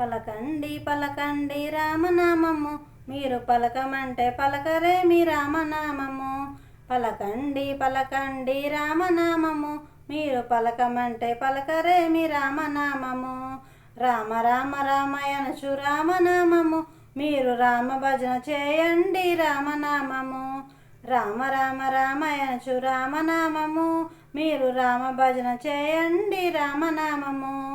పలకండి పలకండి రామనామము. మీరు పలకమంటే పలకరే మీ రామనామము. పలకండి పలకండి రామనామము. మీరు పలకమంటే పలకరే మీ రామనామము. రామ రామ రామయనచు రామనామము. మీరు రామ భజన చేయండి రామనామము. రామ రామ రామయనచు రామనామము. మీరు రామ భజన చేయండి రామనామము.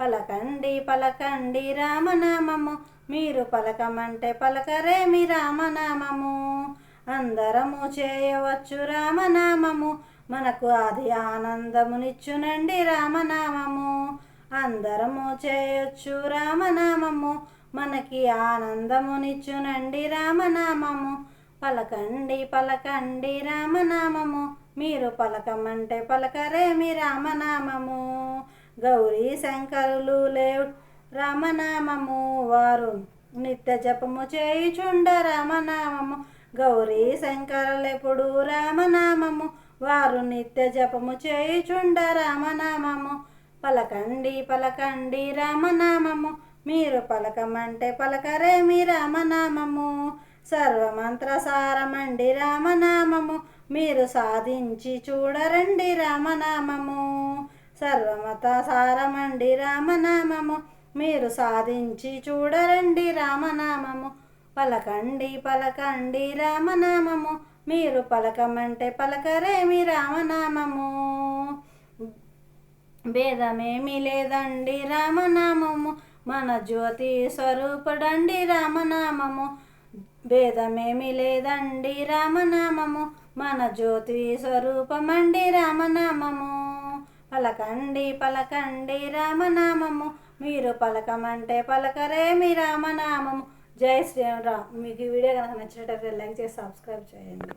పలకండి పలకండి రామనామము. మీరు పలకమంటే పలకరేమి రామనామము. అందరము చేయవచ్చు రామనామము. మనకు అది ఆనందమునిచ్చునండి రామనామము. అందరము చేయొచ్చు రామనామము. మనకి ఆనందమునిచ్చునండి రామనామము. పలకండి పలకండి రామనామము. మీరు పలకమంటే పలకరేమి రామనామము. గౌరీ శంకరులు లేవు. రామనామము వారు. నిత్య జపము చేయుచుండ రామనామము గౌరీ శంకరులెప్పుడు రామనామము వారు నిత్య జపము చేయుచుండ రామనామము పలకండి పలకండి రామనామము మీరు పలకమంటే పలకరే మీ రామనామము సర్వమంత్ర సారమండి రామనామము మీరు సాధించి చూడరండి రామనామము సర్వమత సారమండి రామనామము. మీరు సాధించి చూడరండి రామనామము. పలకండి పలకండి రామనామము. మీరు పలకమంటే పలకరేమి రామనామము. భేదమేమి లేదండి రామనామము. మన జ్యోతి స్వరూపుడండి రామనామము. భేదమేమి లేదండి రామనామము. మన జ్యోతి స్వరూపమండి రామనామము. పలకండి పలకండి రామనామము. మీరు పలకమంటే పలకరే మీ రామనామము. జై శ్రీరామ్. మీకు ఈ వీడియో కనుక నచ్చినట్లయితే లైక్ చేసి సబ్స్క్రైబ్ చేయండి.